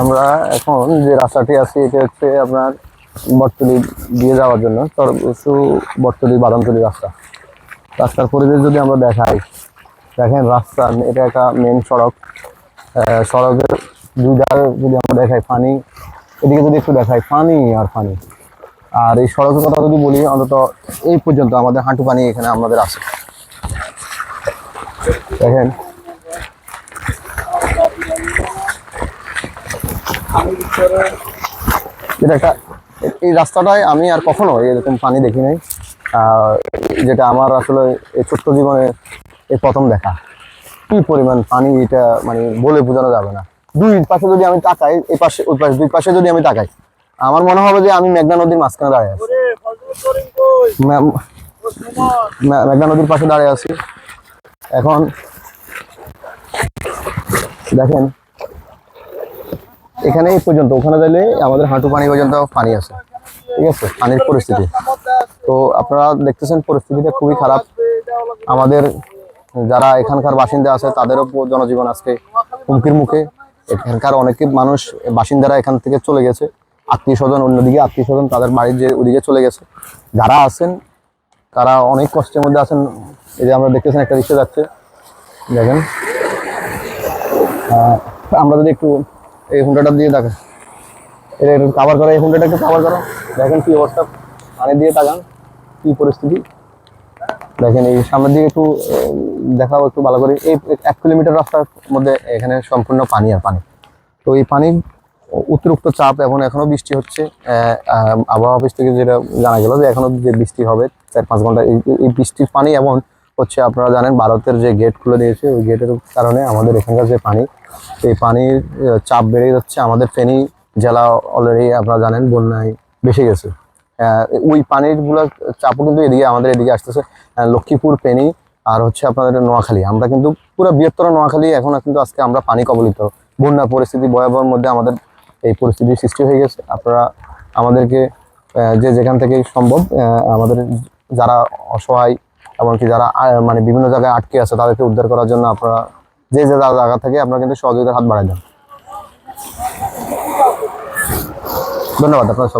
আমরা এখন যে রাস্তাটি আছে, এটা হচ্ছে আপনার বটতলি দিয়ে যাওয়ার জন্য সর্বসু বটতলি, বাদামতলি রাস্তা। রাস্তার পরিবেশ যদি আমরা দেখাই, দেখেন রাস্তা, এটা একটা মেন সড়ক। সড়কের দুই ধারে যদি আমরা দেখাই, পানি। এদিকে যদি একটু দেখাই, পানি আর পানি। আর এই সড়কের কথা যদি বলি, অন্তত এই পর্যন্ত আমাদের হাঁটু পানি এখানে আমাদের আছে। দেখেন এটা একটা এই রাস্তাটায় আমি আর কখনো এরকম পানি দেখি নাই। যেটা আমার আসলে এই ছোট্ট জীবনে এই প্রথম দেখা। কি পরিমাণ পানি এটা মানে বলে বোঝানো যাবে না। দুই পাশে যদি আমি তাকাই এই পাশে ওই পাশে দুই পাশে যদি আমি তাকাই আমার মনে হবে যে আমি মেঘনা নদীর মাঝখানে দাঁড়িয়ে আছি। মেঘনা নদীর পাশে দাঁড়িয়ে আছি। এখন দেখেন এখানে পর্যন্ত, ওখানে গেলে আমাদের হাঁটু পানি পর্যন্ত পানি আছে, ঠিক আছে? পানির পরিস্থিতি। তো আপনারা দেখতেছেন পরিস্থিতিটা খুবই খারাপ। আমাদের যারা এখানকার বাসিন্দা আছে, তাদেরও জনজীবন আজকে হুমকির মুখে। এখানকার অনেকে মানুষ, বাসিন্দারা এখান থেকে চলে গেছে। আত্মীয় স্বজন অন্যদিকে আত্মীয় স্বজন তাদের বাড়ির যে, ওদিকে চলে গেছে। যারা আছেন, তারা অনেক কষ্টের মধ্যে আছেন। এই যে আমরা দেখতেছেন একটা রিক্সা যাচ্ছে। দেখেন। আমরা যদি একটু এই হুন্ডাটা দিয়ে দেখেন এটা কাভার করো, এই হুন্ডাটা একটু কাভার করো। দেখেন কি অবস্থা। পানি দিয়ে তাকান, কি পরিস্থিতি। দেখেন এই সামনের দিকে একটু দেখাও একটু ভালো করে। এই এক কিলোমিটার রাস্তার মধ্যে এখানে সম্পূর্ণ পানি আর পানি। তো এই পানির অতিরিক্ত চাপ এখন এখনও বৃষ্টি হচ্ছে। আবহাওয়া অফিস থেকে যেটা জানা গেল যে এখনও যে বৃষ্টি হবে, চার পাঁচ ঘণ্টা এই বৃষ্টির পানি এমন হচ্ছে আপনারা জানেন, ভারতের যে গেট খুলে দিয়েছে, ওই গেটের কারণে আমাদের এখানকার যে পানি, এই পানির চাপ বেড়ে যাচ্ছে। আমাদের ফেনী জেলা অলরেডি আপনারা জানেন, বন্যায় বেসে গেছে। ওই পানিরগুলো চাপও কিন্তু এদিকে, আমাদের এদিকে আসতেছে। লক্ষ্মীপুর, ফেনী আর হচ্ছে আপনাদের নোয়াখালী। আমরা কিন্তু পুরো বৃহত্তর নোয়াখালী, এখন কিন্তু আজকে আমরা পানি কবলিত। বন্যা পরিস্থিতি, ভয়াবহের মধ্যে আমাদের এই পরিস্থিতির সৃষ্টি হয়ে গেছে। আপনারা, আমাদেরকে যে যেখান থেকে সম্ভব আমাদের যারা অসহায় এমনকি যারা মানে বিভিন্ন জায়গায় আটকে আছে, তাদেরকে উদ্ধার করার জন্য আপনারা যে যে জায়গা থেকে আপনারা কিন্তু সহযোগিতার হাত বাড়াই দেন। ধন্যবাদ আপনার